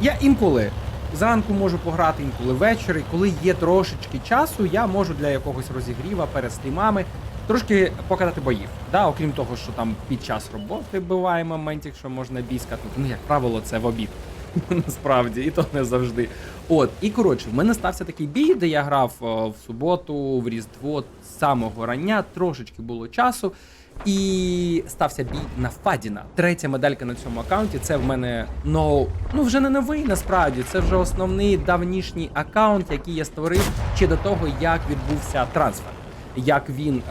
Я інколи зранку можу пограти, інколи ввечері. Коли є трошечки часу, я можу для якогось розігріва перед стрімами трошки покатати боїв. Да, окрім того, що там під час роботи буває моментів, що можна бійськати. Ну, як правило, це в обід. Насправді, і то не завжди. От, і коротше, в мене стався такий бій, де я грав в суботу, в Різдво з самого рання, трошечки було часу. І стався бій на Фадіна. Третя медалька на цьому аккаунті. Це в мене ну, ну вже не новий насправді. Це вже основний давнішній аккаунт, який я створив ще до того, як відбувся трансфер. Як він е,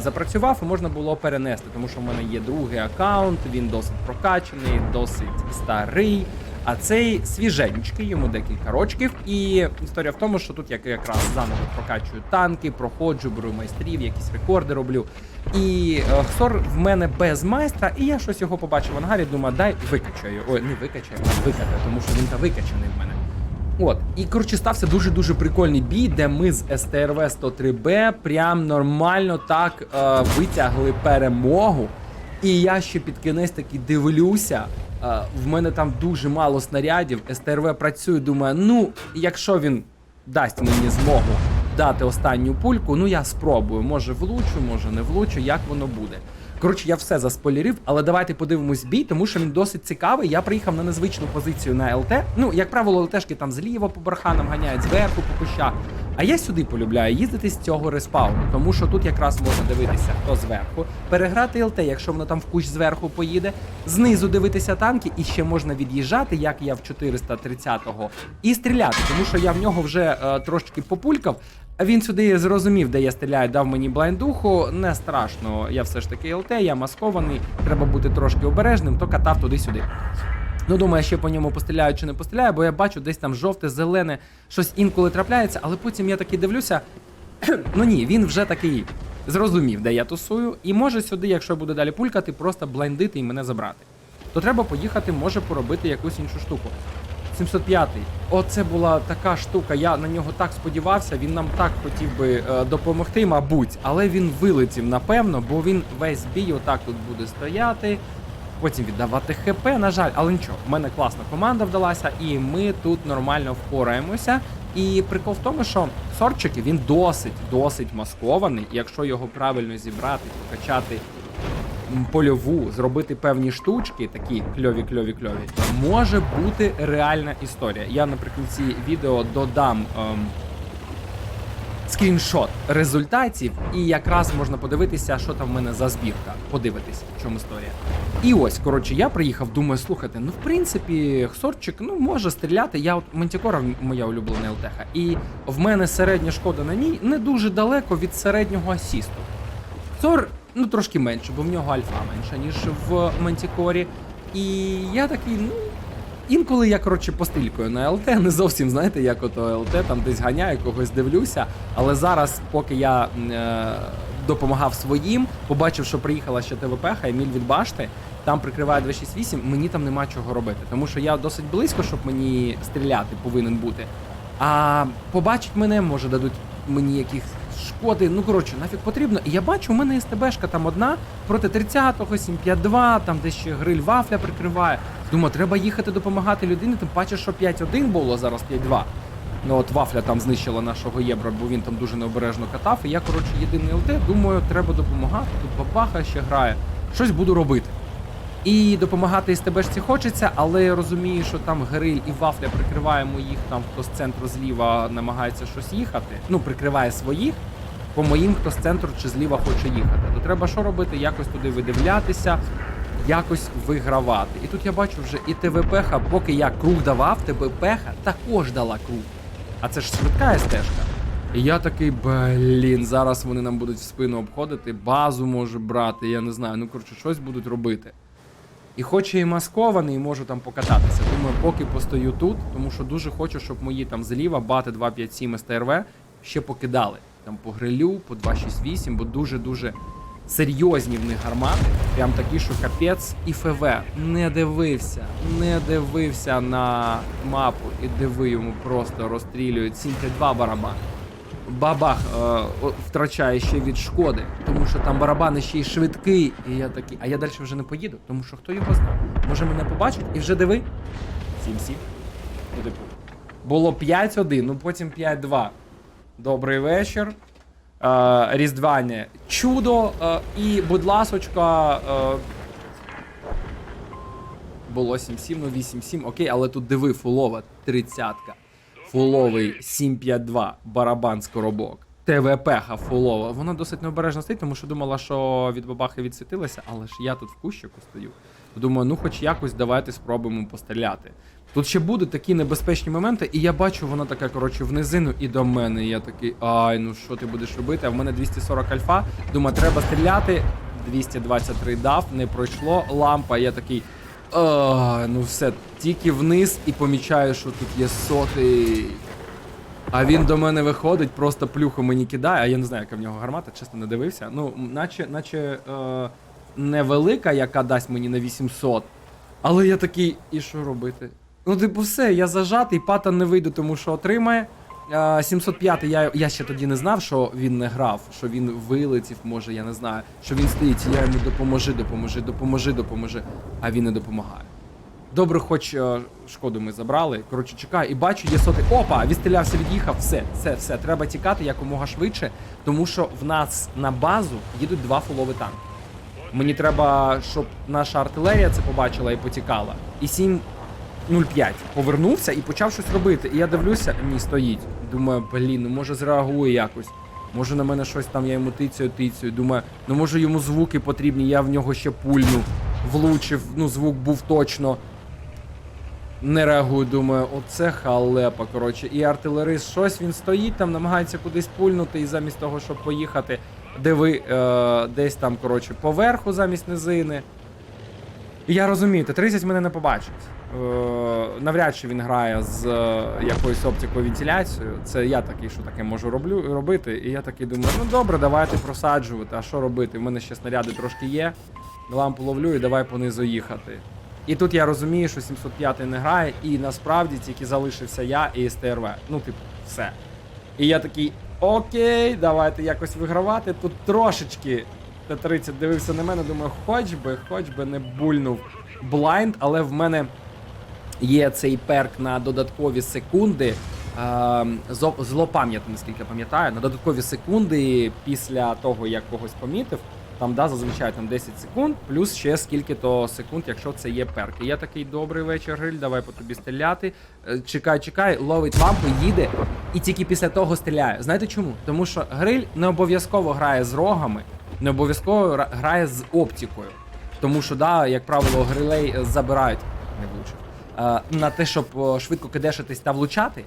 запрацював, можна було перенести, тому що в мене є другий аккаунт, він досить прокачаний, досить старий. А цей свіженький, йому декілька рочків. І історія в тому, що тут я якраз заново прокачую танки, проходжу, беру майстрів, якісь рекорди роблю. І е, Хсор в мене без майстра, і я щось його побачив в ангарі, думаю, дай викачаю. Ой, не викачаю, а викатаю, тому що він та викачаний в мене. От, і коротше стався дуже-дуже прикольний бій, де ми з СТРВ 103Б прям нормально так е, витягли перемогу. І я ще під кінець таки дивлюся. Е, в мене там дуже мало снарядів. СТРВ працює, думаю, ну, якщо він дасть мені змогу дати останню пульку, ну я спробую. Може влучу, може не влучу, як воно буде. Коротше, я все заспойлерив, але давайте подивимось бій, тому що він досить цікавий. Я приїхав на незвичну позицію на ЛТ. Ну, як правило, ЛТшки там зліва по барханам ганяють, зверху по кущах. А я сюди полюбляю їздити з цього респауну, тому що тут якраз можна дивитися, хто зверху, переграти ЛТ, якщо воно там в кущ зверху поїде, знизу дивитися танки, і ще можна від'їжджати, як я в 430-го, і стріляти, тому що я в нього вже е, трошки популькав. А він сюди зрозумів, де я стріляю, дав мені блайндуху. Не страшно, я все ж таки ЛТ, я маскований, треба бути трошки обережним, то катав туди-сюди. Ну, думаю, ще по ньому постріляю чи не постріляю, бо я бачу десь там жовте, зелене, щось інколи трапляється, але потім я таки дивлюся. ну ні, він вже такий зрозумів, де я тусую, і може сюди, якщо буде далі пулькати, просто блайндити і мене забрати. То треба поїхати, може поробити якусь іншу штуку. 705. Оце була така штука. Я на нього так сподівався. Він нам так хотів би е, допомогти, мабуть, але він вилетів, напевно, бо він весь бій отак тут буде стояти. Потім віддавати ХП, на жаль, але нічого, в мене класна команда вдалася, і ми тут нормально впораємося. І прикол в тому, що сорчики він досить, досить маскований. І якщо його правильно зібрати, покачати польову, зробити певні штучки, такі кльові, кльові, кльові, може бути реальна історія. Я наприкінці відео додам. Ем, скріншот результатів, і якраз можна подивитися, що там в мене за збірка. Подивитись, в чому історія. І ось, коротше, я приїхав, думаю, слухайте, ну в принципі, Хсорчик ну може стріляти. Я от Мантікора моя улюблена ЛТХ, і в мене середня шкода на ній не дуже далеко від середнього асісту. Хсор, ну трошки менше, бо в нього альфа менша, ніж в Мантікорі. І я такий, ну. Інколи я, коротше, постилькою на ЛТ, не зовсім знаєте, як ото ЛТ, там десь ганяю, когось дивлюся. Але зараз, поки я е, допомагав своїм, побачив, що приїхала ще ТВП, Еміль від башти, там прикриває 268, мені там нема чого робити. Тому що я досить близько, щоб мені стріляти повинен бути. А побачить мене, може дадуть мені яких шкоди. Ну коротше, нафіг потрібно. І я бачу, у мене СТБшка там одна проти 30-го, 752, там де ще гриль вафля прикриває. Думаю, треба їхати допомагати людині, тим паче, що 5-1 було, зараз 5-2. Ну от вафля там знищила нашого єбра, бо він там дуже необережно катав. І я, коротше, єдиний ЛТ, думаю, треба допомагати. Тут бабаха ще грає. Щось буду робити. І допомагати СТБшці хочеться, але я розумію, що там гриль і вафля прикриває моїх, там хто з центру зліва намагається щось їхати. Ну, прикриває своїх, по моїм, хто з центру чи зліва хоче їхати. То треба що робити? Якось туди видивлятися, якось вигравати. І тут я бачу вже і ТВПХ, поки я круг давав, ТВПХ також дала круг. А це ж швидка стежка. І я такий, блін, зараз вони нам будуть в спину обходити, базу може брати, я не знаю. Ну коротше, щось будуть робити. І хоч я і маскований, і можу там покататися. Думаю, поки постою тут, тому що дуже хочу, щоб мої там зліва бати 257 СТРВ ще покидали. Там по грилю, по 268, бо дуже-дуже серйозні в них гармати. Прям такі, що капець і ФВ. Не дивився, не дивився на мапу і диви йому просто розстрілюють 752 барабан. Бабах е, втрачає ще від шкоди, тому що там барабан ще й швидкий. І я такий, а я далі вже не поїду, тому що хто його знає. Може мене побачить і вже диви. 7-7. Ну, типу, було 5-1, ну потім 5-2. Добрий вечір. Е, Різдвяне чудо. Е, і, будь ласочка. Е, було 7-7, ну 8-7, окей, але тут диви, фулова, тридцятка. Фуловий 7-5-2, барабан з коробок. ТВП-ха фулова. Вона досить необережно стоїть, тому що думала, що від бабахи відсвітилася, але ж я тут в кущику стою. Думаю, ну хоч якось давайте спробуємо постріляти. Тут ще будуть такі небезпечні моменти, і я бачу, вона така, коротше, в низину і до мене. Я такий, ай, ну що ти будеш робити? А в мене 240 альфа. Думаю, треба стріляти. 223 дав, не пройшло. Лампа, я такий. А, ну все, тільки вниз і помічаю, що тут є сотий. А він до мене виходить, просто плюху мені кидає, а я не знаю, яка в нього гармата, чесно не дивився. Ну, наче, наче е, невелика, яка дасть мені на 800. Але я такий, і що робити? Ну, типу, все, я зажатий, патан не вийду, тому що отримає. Е, 705 я, я ще тоді не знав, що він не грав, що він вилетів, може, я не знаю, що він стоїть, я йому допоможи, допоможи, допоможи, допоможи, а він не допомагає. Добре, хоч е, шкоду ми забрали. Коротше, чекаю і бачу, є сотий. Опа! Відстрілявся, від'їхав. Все, все, все. Треба тікати якомога швидше, тому що в нас на базу їдуть два фулові танки. Мені треба, щоб наша артилерія це побачила і потікала. І 7.05 повернувся і почав щось робити. І я дивлюся, ні, стоїть. Думаю, блін, ну може зреагує якось. Може на мене щось там, я йому тицюю, тицюю. Думаю, ну може йому звуки потрібні, я в нього ще пульну. Влучив, ну звук був точно. Не реагую, думаю, оце халепа. Коротше, і артилерист щось він стоїть там, намагається кудись пульнути, і замість того, щоб поїхати, диви е, десь там, коротше, поверху замість низини. І я розумію, Т-30 мене не побачить. Е, навряд чи він грає з е, якоюсь оптикою вентиляцією. Це я такий, що таке можу роблю, робити. І я такий думаю, ну добре, давайте просаджувати. А що робити? У мене ще снаряди трошки є. Лампу ловлю і давай понизу їхати. І тут я розумію, що 705 не грає, і насправді тільки залишився я і СТРВ. Ну, типу, все. І я такий, окей, давайте якось вигравати. Тут трошечки Т-30 дивився на мене, думаю, хоч би, хоч би не бульнув блайнд, але в мене є цей перк на додаткові секунди. Злопам'ятний, наскільки пам'ятаю, на додаткові секунди після того, як когось помітив. Там, да, зазвичай там 10 секунд, плюс ще скільки-то секунд, якщо це є перк. Я такий добрий вечір, гриль, давай по тобі стріляти. Е, Чекай, чекай, ловить лампу, їде, і тільки після того стріляє. Знаєте чому? Тому що гриль не обов'язково грає з рогами, не обов'язково грає з оптикою. Тому що, да, як правило, грилей е, забирають, не влучив, на те, щоб е, швидко кидешитись та влучати.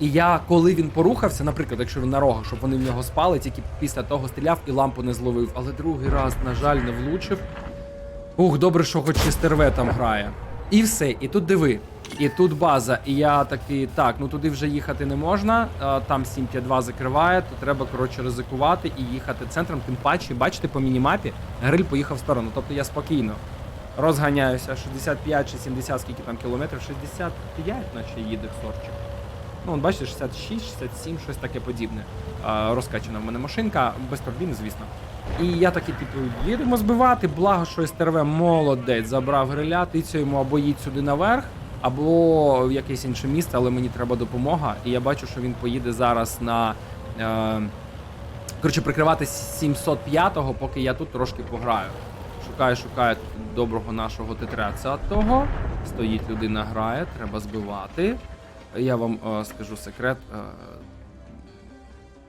І я, коли він порухався, наприклад, якщо він на рогах, щоб вони в нього спали, тільки після того стріляв і лампу не зловив. Але другий раз, на жаль, не влучив. Ух, добре, що хоч Честерве там грає. І все, і тут диви. І тут база. І я такий, так, ну туди вже їхати не можна. а, Там 752 закриває, то треба, коротше, ризикувати і їхати центром. Тим паче, бачите, по мінімапі гриль поїхав в сторону. Тобто я спокійно розганяюся 65 чи 70, скільки там кілометрів, 65, наче їде сорчик. Ну, от бачите, 66, 67, щось таке подібне. А, розкачана в мене машинка, без турбіни, звісно. І я такий, типу, їдемо збивати, благо, що СТРВ молодець, забрав гриля, тицю йому або їдь сюди наверх, або в якесь інше місце, але мені треба допомога. І я бачу, що він поїде зараз на. Е, коротше, прикривати 705-го, поки я тут трошки пограю. Шукаю тут доброго нашого Т-30-го. Стоїть людина, грає, треба збивати. Я вам е, скажу секрет. Е,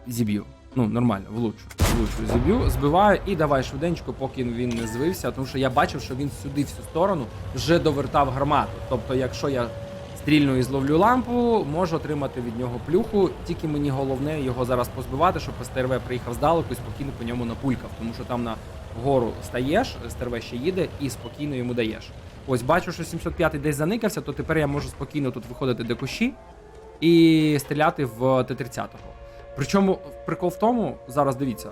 зіб'ю. Ну, нормально, влучу. Влучу, зіб'ю, збиваю і давай швиденько, поки він не звився, тому що я бачив, що він сюди, всю сторону, вже довертав гармату. Тобто, якщо я стрільну і зловлю лампу, можу отримати від нього плюху. Тільки мені головне його зараз позбивати, щоб СТРВ приїхав здалеку і спокійно по ньому напулькав. Тому що там на гору стаєш, СТРВ ще їде і спокійно йому даєш. Ось бачу, що 705 десь заникався, то тепер я можу спокійно тут виходити до кущі і стріляти в Т-30. Причому прикол в тому, зараз дивіться,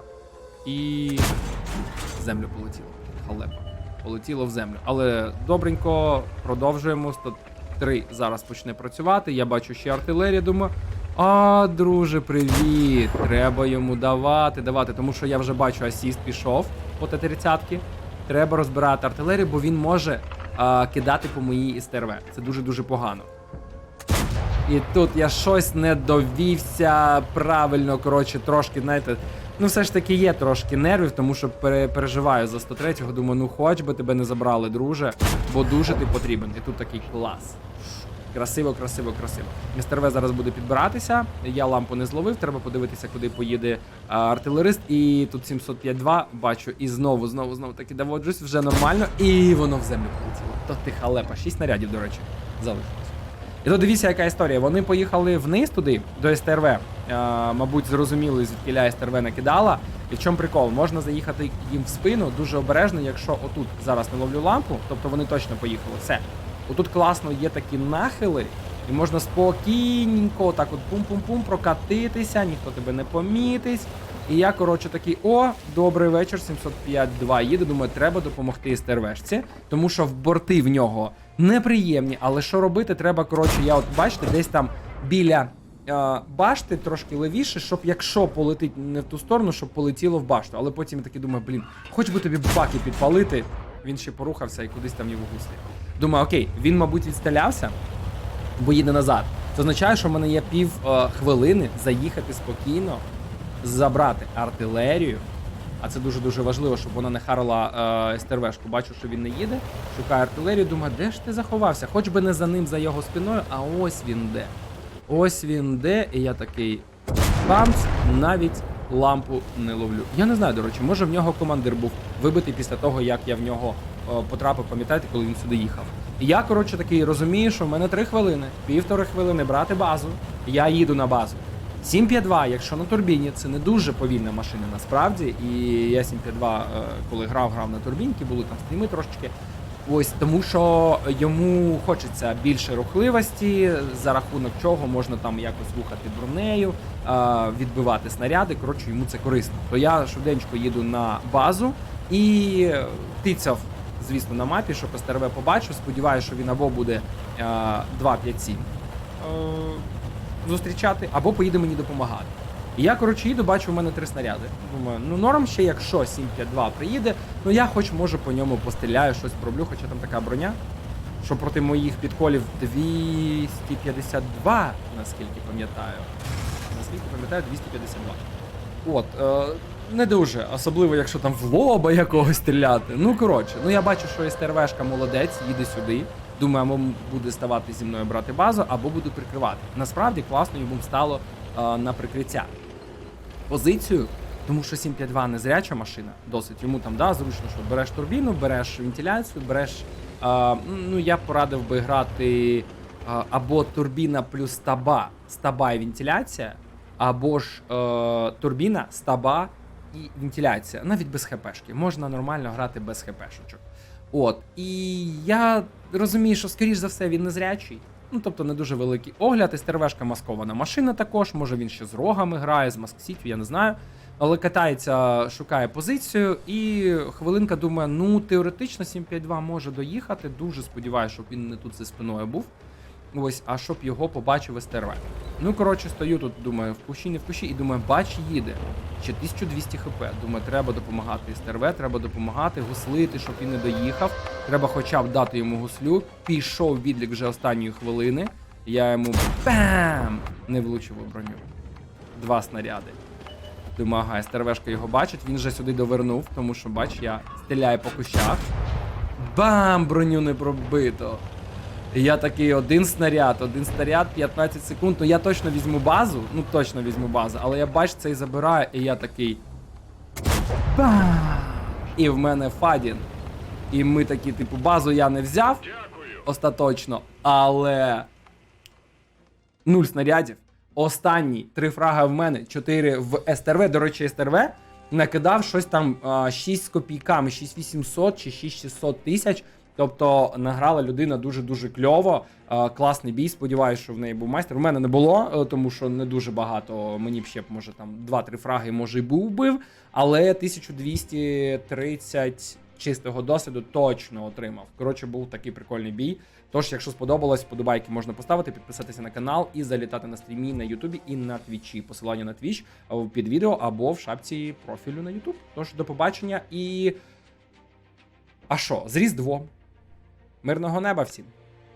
і землю полетіло. Халепа. Полетіло в землю. Але добренько, продовжуємо. 103 зараз почне працювати. Я бачу ще артилерія, думаю. А, друже, привіт! Треба йому давати, давати, тому що я вже бачу, асіст пішов по Т-30. Треба розбирати артилерію, бо він може а, кидати по моїй СТРВ. Це дуже-дуже погано. І тут я щось не довівся правильно, коротше, трошки, знаєте. Ну, все ж таки є трошки нервів, тому що переживаю за 103-го. Думаю, ну хоч би тебе не забрали, друже, бо дуже ти потрібен. І тут такий клас. Красиво, красиво, красиво. Містер В зараз буде підбиратися. Я лампу не зловив. Треба подивитися, куди поїде артилерист. І тут 705-2 бачу. І знову, знову, знову таки доводжусь, вже нормально. І воно в землю полетіло. То ти халепа. Шість снарядів, до речі, залишилось. І то дивіться, яка історія. Вони поїхали вниз туди, до СТРВ. Е, мабуть, зрозуміли, звідкиля СТРВ накидала. І в чому прикол? Можна заїхати їм в спину дуже обережно, якщо отут зараз не ловлю лампу, тобто вони точно поїхали. Все. Отут класно є такі нахили, і можна спокійненько, так от пум-пум-пум прокатитися, ніхто тебе не помітить. І я, коротше, такий: о, добрий вечір, 705-2 їде. Думаю, треба допомогти СТРВшці, тому що в борти в нього неприємні, але що робити? Треба, коротше, я от бачите, десь там біля е, башти трошки левіше, щоб якщо полетить не в ту сторону, щоб полетіло в башту. Але потім я таки думаю, блін, хоч би тобі баки підпалити. Він ще порухався і кудись там його гусли. Думаю, окей, він, мабуть, відстрілявся, бо їде назад. Це означає, що в мене є пів е, хвилини заїхати спокійно, забрати артилерію. А це дуже дуже важливо, щоб вона не харила е, СТРВшку. Бачу, що він не їде. Шукаю артилерію. Думаю, де ж ти заховався? Хоч би не за ним, за його спиною, а ось він де. Ось він де, і я такий бамс, навіть лампу не ловлю. Я не знаю, до речі, може в нього командир був вибитий після того, як я в нього е, потрапив, пам'ятаєте, коли він сюди їхав. Я, коротше, такий розумію, що в мене три хвилини, півтори хвилини брати базу. Я їду на базу. 752, якщо на турбіні, це не дуже повільна машина насправді. І я 752, е, коли грав, грав на турбінки, були там стріми трошечки. Ось тому, що йому хочеться більше рухливості, за рахунок чого можна там якось рухати бронею, відбивати снаряди. Коротше, йому це корисно. То я швиденько їду на базу і тицяв, звісно, на мапі, щоб СТРВ побачив. Сподіваюся, що він або буде е, 257 е, зустрічати, або поїде мені допомагати. І я, коротше, їду, бачу, у мене три снаряди. Думаю, ну норм ще, якщо 752 приїде, ну я хоч може по ньому постріляю, щось пороблю, хоча там така броня. Що проти моїх підколів 252, наскільки пам'ятаю. Наскільки пам'ятаю, 252. От, е, не дуже, особливо, якщо там в лоба якогось стріляти. Ну, коротше, ну я бачу, що СТРВшка молодець, їде сюди. Думаю, або буде ставати зі мною брати базу, або буду прикривати. Насправді класно йому стало е, на прикриття. Позицію, тому що 752 не зряча машина, досить. Йому там да, зручно, що береш турбіну, береш вентиляцію, береш. Е, ну, я порадив би грати е, або турбіна плюс стаба, стаба і вентиляція, або ж е, турбіна, стаба і вентиляція. Навіть без хпшки. Можна нормально грати без хпшечок. От. І я розумію, що, скоріш за все, він не зрячий. Ну, тобто не дуже великий огляд. стервешка маскована машина також. Може він ще з рогами грає, з масксітю, я не знаю. Але катається, шукає позицію, і хвилинка думає, ну теоретично 752 може доїхати. Дуже сподіваюся, щоб він не тут за спиною був. Ось, а щоб його побачив СТРВ. Ну, коротше, стою тут, думаю, в кущі, не в кущі, і думаю, бач, їде. Ще 1200 хп. Думаю, треба допомагати СТРВ, треба допомагати, гуслити, щоб він не доїхав. Треба хоча б дати йому гуслю. Пішов відлік вже останньої хвилини. Я йому бам! Не влучив у броню. Два снаряди. Думаю, ага, СТРВшка його бачить, він вже сюди довернув, тому що, бач, я стріляю по кущах. Бам! Броню не пробито. І я такий один снаряд, один снаряд, 15 секунд. Ну я точно візьму базу, ну точно візьму базу, але я бачу це і забираю, і я такий. Бам! І в мене Фадін. І ми такі, типу, базу я не взяв остаточно, але. Нуль снарядів. Останні три фрага в мене, 4 в СТРВ. До речі, СТРВ накидав щось там а, 6 з копійками, 6800 чи 6600 тисяч. Тобто награла людина дуже-дуже кльово. Класний бій. Сподіваюся, що в неї був майстер. У мене не було, е, тому що не дуже багато. Мені б ще б, може там 2-3 фраги, може, і був бив. Але 1230 чистого досвіду точно отримав. Коротше, був такий прикольний бій. Тож, якщо сподобалось, подобайки можна поставити, підписатися на канал і залітати на стрімі на Ютубі і на Твічі. Посилання на Твіч під відео або в шапці профілю на Ютуб. Тож до побачення і. А що, з Різдвом. Мирного неба всім!